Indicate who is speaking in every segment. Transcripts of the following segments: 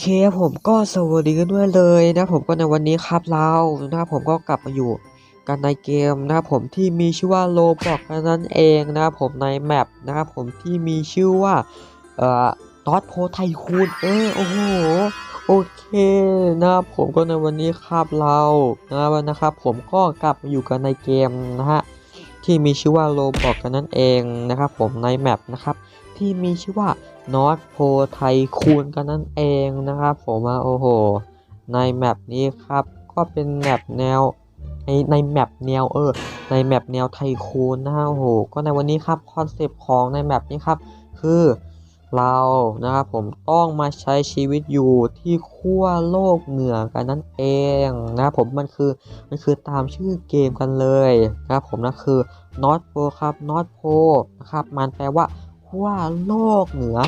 Speaker 1: เคผมก็สวัสดีกันด้วยเลยนะผมก็ในวันนี้ครับเรานะครับผมก็กลับมาอยู่กันในเกมนะครับผมที่มีชื่อว่าโลบอกนั่นเองนะครับผมในแมปนะครับผมที่มีชื่อว่าเอ่อตอสโพไทคูนเออโอ้โหโอเคนะครับผมก็ในวันนี้ครับเรานะครับนะครับผมก็กลับมาอยู่กันในเกมนะฮะ ที่มีชื่อว่าโลบอกกันนั่นเองนะครับผมในแมปนะครับที่มีชื่อว่านอตโพไทคูนกันนั่นเองนะครับผมว่าโอ้โหในแมปนี้ครับก็เป็นแมปแนวในในแมปแนวเออในแมปแนวไทคูนนะฮะโอ้โหก็ในวันนี้ครับคอนเซปต์ของในแมปนี้ครับคือ เรานะครับผมต้องมาใช้ชีวิตอยู่ที่ขั้วโลกเหนือกันนั่นเองนะครับผมมันคือมันคือตามชื่อเกมกันเลยนะครับผมนะคือ North Pole ครับ North Pole นะครับมันแปลว่าขั้วโลกเหนือ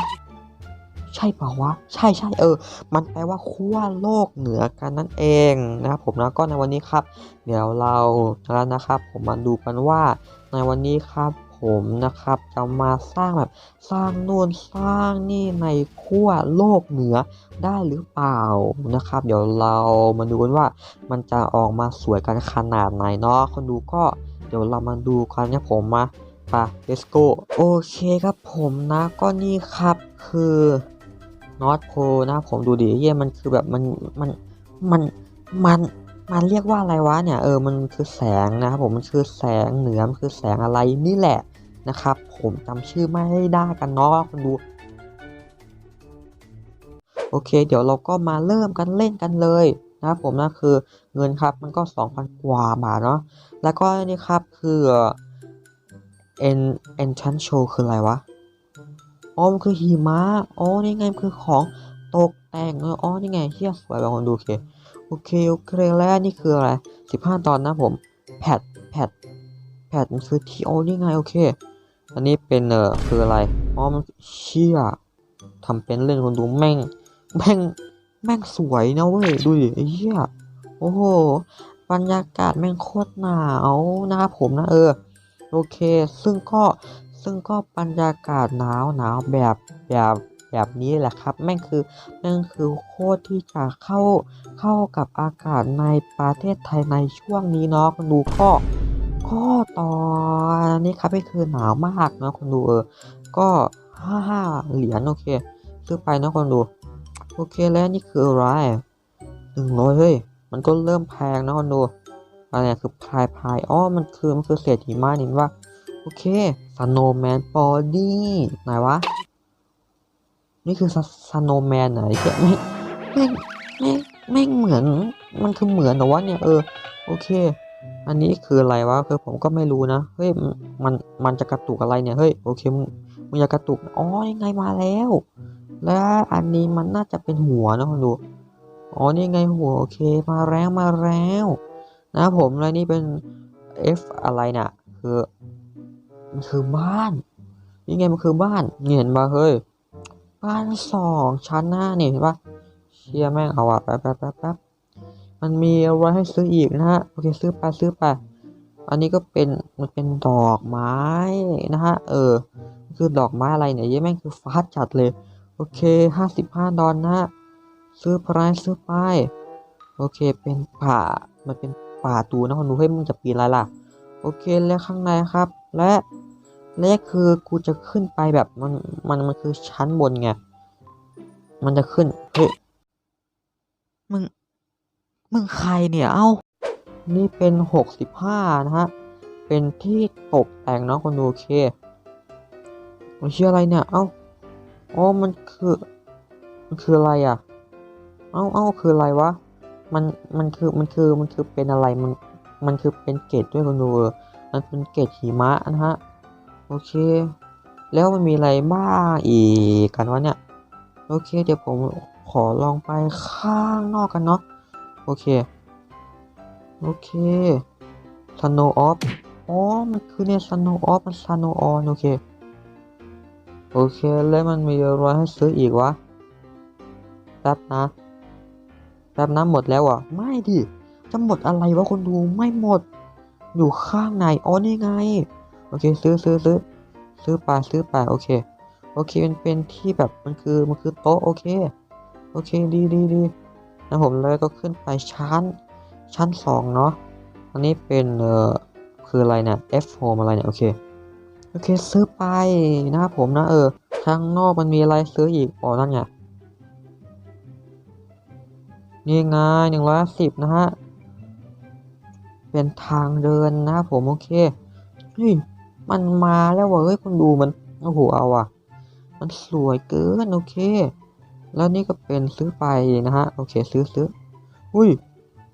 Speaker 1: ใช่เปล่าวะใช่ใช่เออ มันแปลว่าขั้วโลกเหนือกันนั่นเองนะครับผมนะก็ในวันนี้ครับ เดี๋ยวเราแล้วนะครับ ผมมาดูกันว่าในวันนี้ครับ ผมนะครับ จะมาสร้างแบบสร้างนู่นสร้างนี่ในขั้วโลกเหนือได้หรือเปล่านะครับ เดี๋ยวเรามาดูกันว่ามันจะออกมาสวยกันขนาดไหนเนาะคนดูก็เดี๋ยวเรามาดูกันนี่ยผมมาไป let's go โอเคครับผมนะก็นี่ครับคือ North Pole นะผมดูดิเยี่ยมันคือแบบมันมันมันมันมันเรียกว่าอะไรวะเนี่ยเออมันคือแสงนะครับผมมันคือแสงเหนือมันคือแสงอะไรนี่แหละ นะครับ ผมจำชื่อไม่ได้กันเนาะคนดู โอเค เดี๋ยวเราก็มาเริ่มกันเล่นกันเลยนะครับผมนะคือเงินครับมันก็ 2,000 กว่าบาทเนาะแล้วก็นี่ครับคือเอ็นเอ็นชันโชคืออะไรวะอ๋อมันคือหิมะอ๋อนี่ไงมันคือของตกแต่งเอออ๋อนี่ไงเฮียสวยแบบคนดูโอเคโอเคโอเคแล้วนี่คืออะไร 15 ตอนนะผมแพดแพดแพดมันคือทีโอนี่ไงโอเค อันนี้เป็นเออคืออะไรอ๋อมันเชี่ยทำเป็นเล่นคนดูแม่งแม่งแม่งสวยนะเว้ยดูดิไอ้เหี้ยโอ้โหบรรยากาศแม่งโคตรหนาวนะครับผมนะเออโอเค ซึ่งก็ซึ่งก็บรรยากาศหนาวหนาวแบบแบบแบบนี้แหละครับแม่งคือแม่งคือโคตรที่จะเข้าเข้ากับอากาศในประเทศไทยในช่วงนี้เนาะดูก็ ก็ตอนนี้ครับไม่คือหนาวมากนะคนดูเออ ก็ห้าห้าเหรียญโอเคซื้อไปนะคนดู โอเคแล้วนี่คืออะไรหนึ่งร้อยเฮ้ย มันก็เริ่มแพงนะคนดูอะไรคือพายพายอ๋อมันคือมันคือเศษหิมะนี่ว่า โอเค Snowman Body ไหนวะ นี่คือ Snowman ไหนเจ๊ไม่แม่งแม่งแม่งเหมือน มันคือเหมือนแต่ว่าเนี่ยเออ โอเค อันนี้คืออะไรวะคือผมก็ไม่รู้นะ เฮ้ย มันมันจะกระตุกอะไรเนี่ย เฮ้ย โอเค มึงอย่ากระตุก อ๋อยังไงมาแล้ว และอันนี้มันน่าจะเป็นหัวนะคุณดู อ๋อ นี่ไงหัว โอเค มาแล้วมาแล้ว นะผมแล้วนี่เป็น F อะไรน่ะคือ มันคือบ้าน นี่ไงมันคือบ้านเห็นปะเฮ้ย บ้านสองชั้นหน้านี่เห็นปะเชี่ยแม่งเอาอะแป๊บแป๊บแป๊บ มันมีอะไรให้ซื้ออีกนะฮะโอเคซื้อไปซื้อไปอันนี้ก็เป็นมันเป็นดอกไม้นะฮะเออ คือดอกไม้อะไรเนี่ยเยี่แม่งคือฟาดจัดเลย โอเคห้าสิบห้าดอลนะฮะซื้อไปซื้อไปโอเคเป็นป่ามันเป็นป่าตูนะคนดูให้มึงจะปีนอะไรล่ะ โอเคแล้วข้างในครับ และและคือกูจะขึ้นไปแบบมันมันมันคือชั้นบนไงมันจะขึ้นเฮ้ยมึง มึงใครเนี่ย เอ้า นี่เป็นหกสิบห้านะฮะ เป็นที่ตกแต่งเนาะคนดูโอเคมันชื่ออะไรเนี่ย เอ้าอ๋อมันคือ มันคืออะไรอะ เอ้าเอ้าคืออะไรวะ มัน มันคือ มันคือ มันคือเป็นอะไร มัน มันคือเป็นเกตด้วยคนดูเออมันเป็นเกตหิมะนะฮะ โอเค แล้วมันมีอะไรบ้างอีกกันวะเนี่ย โอเค เดี๋ยวผมขอลองไปข้างนอกกันเนาะ โอเค โอเค Snow Off อ๋อ มันคือเนี่ย Snow Off มัน Snow On โอเค โอเค แล้วมันมีอะไรให้ซื้ออีกวะแป๊บนะแป๊บนะหมดแล้วอะ ไม่ดิ จะหมดอะไรวะคนดูไม่หมด อยู่ข้างในอ๋อนี่ไง โอเค ซื้อซื้อซื้อซื้อไปซื้อไปโอเค โอเคมันเป็นที่แบบมันคือมันคือโต๊ะโอเค โอเคดีดีดี นะผมแล้วก็ขึ้นไปชั้น ชั้นสองเนาะอันนี้เป็นเอ่อคืออะไรเนี่ย F home อะไรเนี่ย โอเค โอเค ซื้อไปนะครับผมนะ เออข้างนอกมันมีอะไรซื้ออีกอ๋อนั่นไงนี่ไงหนึ่งร้อยสิบนะฮะ เป็นทางเดินนะครับผมโอเคเฮ้ยมันมาแล้วว่ะเฮ้ยคุณดูมัน โอ้โห เอาว่ะ มันสวยเกิน โอเค แล้วนี่ก็เป็นซื้อไปนะฮะ โอเคซื้อซื้ออุ้ย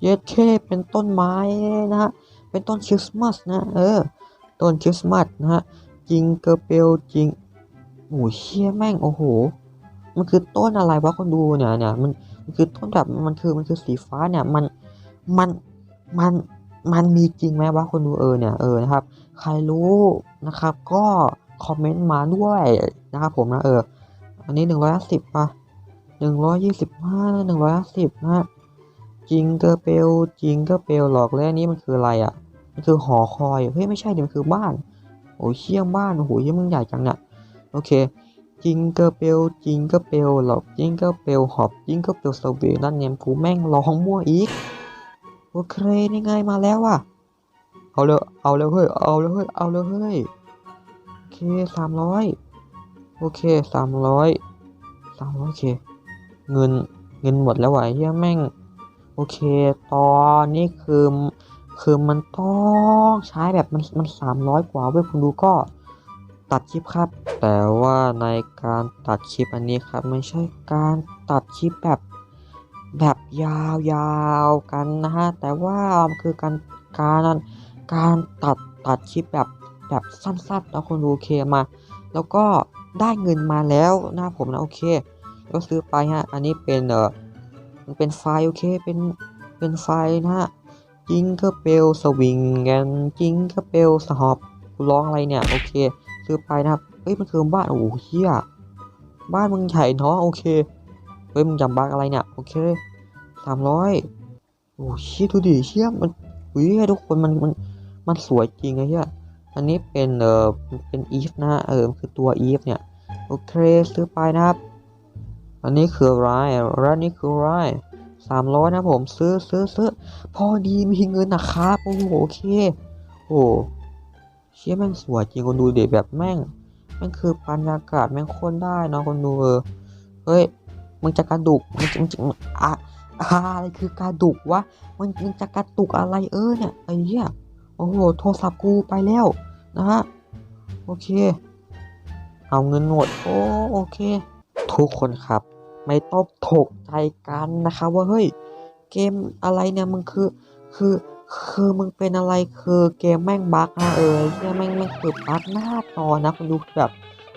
Speaker 1: เย็ดเคเป็นต้นไม้นะฮะ เป็นต้นคริสต์มาสนะ เออ ต้นคริสต์มาสนะฮะจิงเกอร์เปลจริงโอ้ยเชี่ยแม่ง โอ้โห มันคือต้นอะไรวะคนดูเนี่ยเนี่ยมันมันคือต้นแบบมันคือมันคือสีฟ้าเนี่ย มัน มัน มัน มันมีจริงไหมวะคนดูเออเนี่ย เออนะครับ ใครรู้นะครับ ก็คอมเมนต์มาด้วยนะครับผมนะเออ อันนี้หนึ่งร้อยสิบป่ะ หนึ่งร้อยยี่สิบห้าหนึ่งร้อยสิบนะจิงเกอร์เปลจิงเกอร์เปลหลอกแล้วนี้มันคืออะไรอะ มันคือหอคอยเฮ้ยไม่ใช่ดิมันคือบ้าน โอ้ยเชี่ยบ้านโอ้โหเหี้ยังมึงใหญ่จังเนี่ยโอเคจิงเกอร์เปลจิงเกอร์เปลหลอกจิงเกอร์เปลหอบจิงเกอร์เปลสเวนั่นเนี่ยกูแม่งร้องมั่วอีกโอเคนี่ไงมาแล้วอะเอาเลยเอาเลยเฮ้ยเอาเลยเฮ้ยเอาเลยเฮ้ยโอเคสามร้อยโอเคสามร้อยสามร้อยโอเค เงินเงินหมดแล้วว่ะเฮียแม่ง โอเค ตอนนี้คือคือมันต้องใช้แบบมันมันสามร้อยกว่าเว้ยคุณดูก็ตัดคลิปครับ แต่ว่าในการตัดคลิปอันนี้ครับไม่ใช่การตัดคลิปแบบแบบยาวๆกันนะฮะแต่ว่าคือการการการตัดตัดคลิปแบบแบบสั้นๆแล้วคนดูโอเคมา แล้วก็ได้เงินมาแล้วนะผมนะโอเค ก็ซื้อไปฮะ อันนี้เป็นเออมันเป็นไฟล์โอเค เป็น เป็นไฟล์นะฮะ จิงเกอร์เปลสวิงกันจิงเกอร์เปลสหอบร้องอะไรเนี่ย โอเค ซื้อไปนะครับเอ้ย มันคือบ้าน โอ้โหเฮียบ้านมึงใหญ่เนาะ โอเค เฮ้ย มึงจำบักอะไรเนี่ย โอเคสามร้อยโอ้เชี่ยดูดิเชี่ยมันอุ้ยทุกคนมันมัน มันสวยจริงไอ้เหี้ยอันนี้เป็น เออเป็นอีฟนะเออ คือตัวอีฟเนี่ย โอเค ซื้อไปนะครับ อันนี้คืออะไรแล้วนี่คืออะไรสามร้อยนะผมซื้อซื้อซื้อพอดีมีเงินนะครับโอ้โหโอเค โอ้เชี่ยแม่งสวยจริงคนดูเด็แบบแม่งแม่งคือบรรยากาศแม่งโคตรได้เนาะคนดูเออเฮ้ยมึงจะกระดุกมึงจะมึงจะอะอะไรคือกระดุกวะมึงมึงจะกระตุกอะไรเออเนี่ยไอ้เหี้ยโอ้โหโทรศัพท์กูไปแล้วนะฮะโอเค เอาเงินหมดโอ้โอเค ทุกคนครับ ไม่ต้องถกใจกันนะครับว่าเฮ้ยเกมอะไรเนี่ยมึงคือคือคือมึงเป็นอะไรคือเกมแม่งบั๊กนะเออเหียแม่งแม่งคือบั๊กหน้าจอนะคุณดูแบบ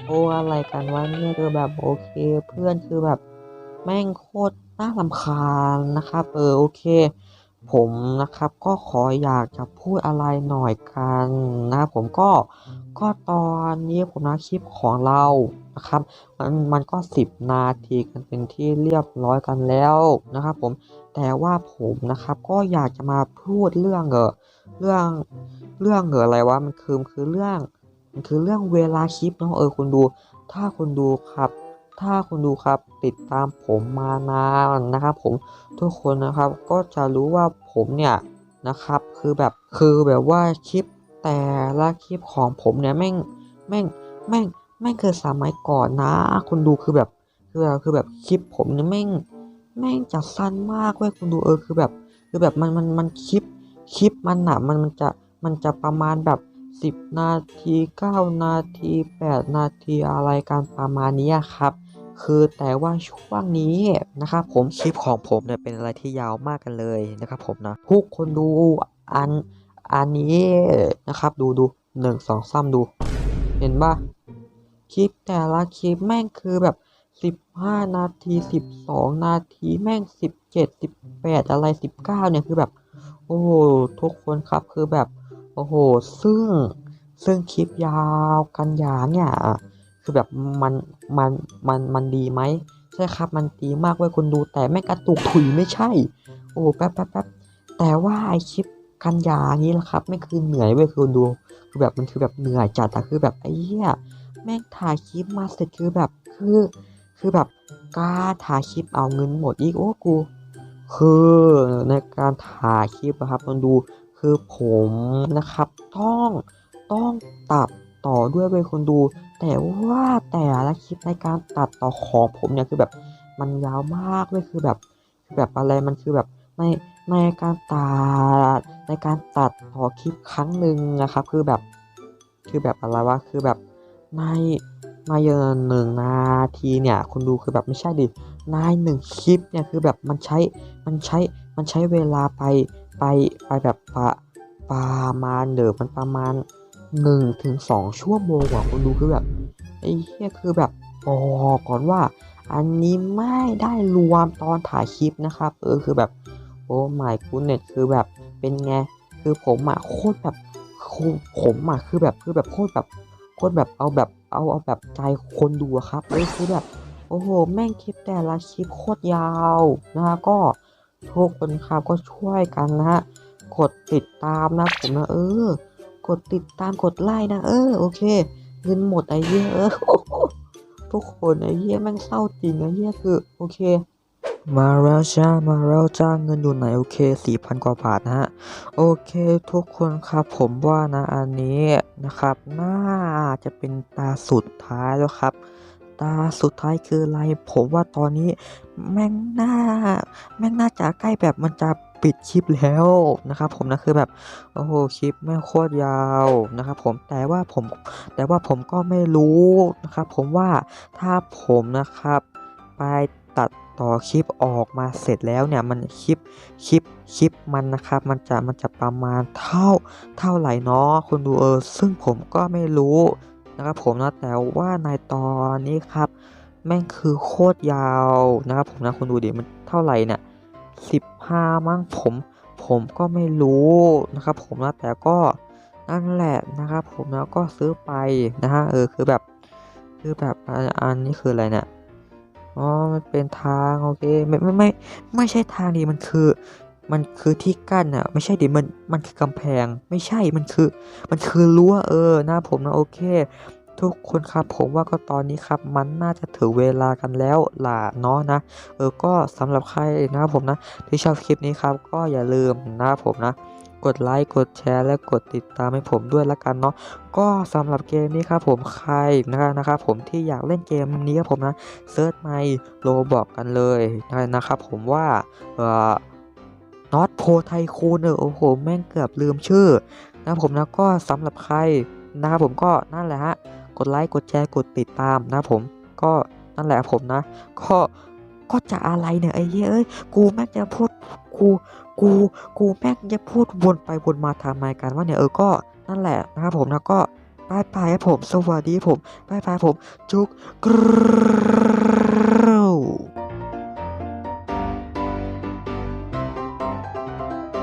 Speaker 1: โอ้อะไรกันวะเนี่ยคือแบบโอเค เพื่อนคือแบบแม่งโคตรน่ารำคาญนะครับเออโอเค ผมนะครับก็ขออยากจะพูดอะไรหน่อยกันนะผมก็ก็ตอนนี้ผมนะคลิปของเรานะครับ มันมันก็สิบนาทีกันเป็นที่เรียบร้อยกันแล้วนะครับผมแต่ว่าผมนะครับก็อยากจะมาพูดเรื่องเออเรื่องเรื่องเอออะไรวะมันคือมันคือเรื่องมันคือเรื่องเวลาคลิปเนาะเออคุณดู ถ้าคุณดูครับ ถ้าคุณดูครับติดตามผมมานานนะครับผมทุกคนนะครับก็จะรู้ว่าผมเนี่ยนะครับคือแบบคือแบบว่าคลิปแต่ละคลิปของผมเนี่ยแม่งแม่งแม่งแม่งคือสมัยก่อนนะ คุณดูคือแบบคือแบบคือแบบคลิปผมเนี่ยแม่งแม่งจะสั้นมากเว้ยคุณดูเออคือแบบคือแบบมันมันมันคลิปคลิปมันหนามันมันจะมันจะประมาณแบบสิบนาทีเก้านาทีแปดนาทีอะไรกันประมาณนี้ครับ คือแต่ว่าช่วงนี้นะครับผมคลิปของผมเนี่ยเป็นอะไรที่ยาวมากกันเลยนะครับผมนะทุกคนดูอันอันนี้นะครับ ดูดูหนึ่งสองสามดู เห็นปะคลิปแต่ละคลิปแม่งคือแบบสิบห้านาทีสิบสองนาทีแม่งสิบเจ็ดสิบแปดอะไรสิบเก้าเนี่ยคือแบบ โอ้โหทุกคนครับคือแบบ โอ้โห ซึ่งซึ่งคลิปยาวกันยาเนี่ย คือแบบมันมันมันมันดีไหมใช่ครับมันดีมากเว้ยคุณดูแต่แม่งกระตุกถุยไม่ใช่ โอ้แป๊บแป๊บแป๊บแต่ว่าไอคลิปกันยานี้แหละครับไม่คือเหนื่อยเว้ยคุณดูคือแบบมันคือแบบเหนื่อยจัดอะคือแบบไอ้เหี้ยแม่งถ่ายคลิปมาเสร็จคือแบบคือคือแบบกล้าถ่ายคลิปเอาเงินหมดอีกโอ้กู คือในการถ่ายคลิปนะครับมันดูคือผมนะครับ ต้องต้องตัด ต่อด้วยเวยคนดู แต่ว่าแต่ละคลิปในการตัดต่อของผมเนี่ยคือแบบมันยาวมากเลยคือแบบคือแบบอะไรมันคือแบบในในการตัดในการตัดต่อคลิปครั้งหนึ่งนะครับ คือแบบคือแบบอะไรวะคือแบบในในหนึ่งนาทีเนี่ยคุณดูคือแบบไม่ใช่ดิในหนึ่งคลิปเนี่ยคือแบบมันใช้มันใช้มันใช้เวลาไปไปไปแบบประประมาณเดี๋ยวมันประมาณ หนึ่งถึงสองชั่วโมงอะคุณดูคือแบบไอ้เหี้ยคือแบบบอกก่อนว่า อันนี้ไม่ได้รวมตอนถ่ายคลิปนะครับ เออคือแบบโอ้ไม่คุณเน็ตคือแบบเป็นไง คือผมอะโคตรแบบคือผมอะคือแบบคือแบบโคตรแบบโคตรแบบเอาแบบเอาเอาแบบใจคนดูครับเออคือแบบโอ้โหแม่งคลิปแต่ละคลิปโคตรยาวนะฮะก็ทุกคนครับก็ช่วยกันนะฮะกดติดตามนะผมนะเออ กดติดตามกดไลค์นะ เออโอเค เงินหมดไอ้เหี้ยเออทุกคนไอ้เหี้ยแม่งเศร้าจริงไอ้เหี้ยคือ โอเค มาแล้วจ้ามาแล้วจ้าเงินอยู่ไหนโอเคสี่พันกว่าบาทนะฮะโอเคทุกคนครับผมว่านะอันนี้นะครับน่าจะเป็นตาสุดท้ายแล้วครับตาสุดท้ายคืออะไรผมว่าตอนนี้แม่งน่าแม่งน่าจะใกล้แบบมันจะ ปิดคลิปแล้วนะครับผมนะคือแบบโอ้โหคลิปแม่โคตรยาวนะครับผมแต่ว่าผมแต่ว่าผมก็ไม่รู้นะครับผมว่าถ้าผมนะครับไปตัดต่อคลิปออกมาเสร็จแล้วเนี่ยมันคลิปคลิปคลิปมันนะครับ มันจะมันจะประมาณเท่าเท่าไหร่เนาะคนดูเออซึ่งผมก็ไม่รู้นะครับผมนะแต่ว่าในตอนนี้ครับ แม่งคือโคตรยาวนะครับผมนะคนดูดิมันเท่าไหร่เนี่ย สิบห้ามั้งผมผมก็ไม่รู้นะครับผมนะแต่ก็นั่นแหละนะครับผมนะก็ซื้อไปนะฮะเออคือแบบคือแบบอันอันนี้คืออะไรเนี่ยอ๋อมันเป็นทางโอเคไม่ไม่ไม่ไม่ใช่ทางดิมันคือ มันคือที่กั้นอะไม่ใช่ดิมันมันคือกำแพงไม่ใช่มันคือ มันคือรั้วเออหน้าผมนะโอเค ทุกคนครับผมว่าก็ตอนนี้ครับมันน่าจะถึงเวลากันแล้วล่ะเนาะนะ เออก็สำหรับใครนะครับผมนะที่ชอบคลิปนี้ครับ ก็อย่าลืมนะครับผมนะ กดไลค์กดแชร์และกดติดตามให้ผมด้วยละกันเนาะก็สำหรับเกมนี้ครับผมใครนะครับนะครับผมที่อยากเล่นเกมนี้ครับผมนะเซิร์ชในโลบอกกันเลยนะครับผมว่าเออน็อตโพไทคูนเออโอ้โหแม่งเกือบลืมชื่อนะครับผมนะก็สำหรับใครนะครับผมก็นั่นแหละฮะ กดไลค์กดแชร์กดติดตามนะผม ก็นั่นแหละผมนะ ก็ก็จะอะไรเนี่ยไอ้เหี้ยเอ้ยกูแม่งจะพูดกูกูกูแม่งจะพูดวนไปวนมาทำไมกันว่าเนี่ยเออก็นั่นแหละนะครับผมนะก็บายบายผม สวัสดีผมบายบายผม จุกกรู